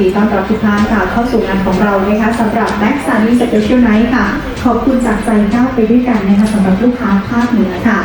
ดีต้อนรับทุกท่านค่ะเข้าสู่งานของเรานะคะสำหรับ Max Sunny Special Night ค่ะ ขอบคุณจากใจก้าวไปด้วยกันนะคะสำหรับลูกค้าภาคเหนือค่ะ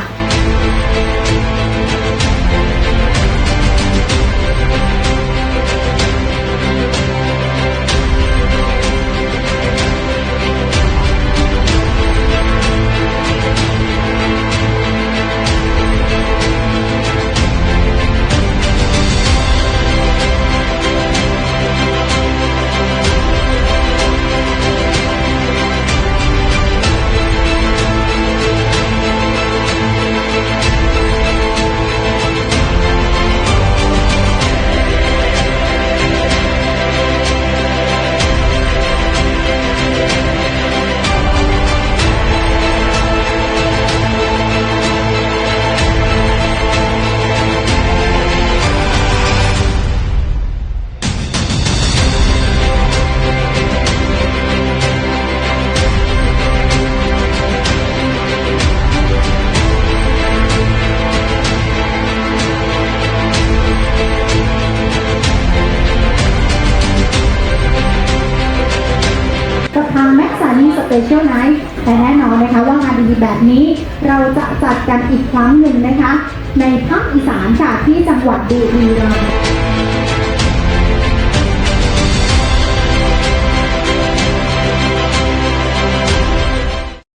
Max s u n n y Special Night แต่แน่นอนนะคะว่างานดีๆแบบนี้ เราจะจัดกันอีกครั้งหนึ่งนะคะ ในภาคอีสานค่ะที่จังหวัดบุรีรัมย์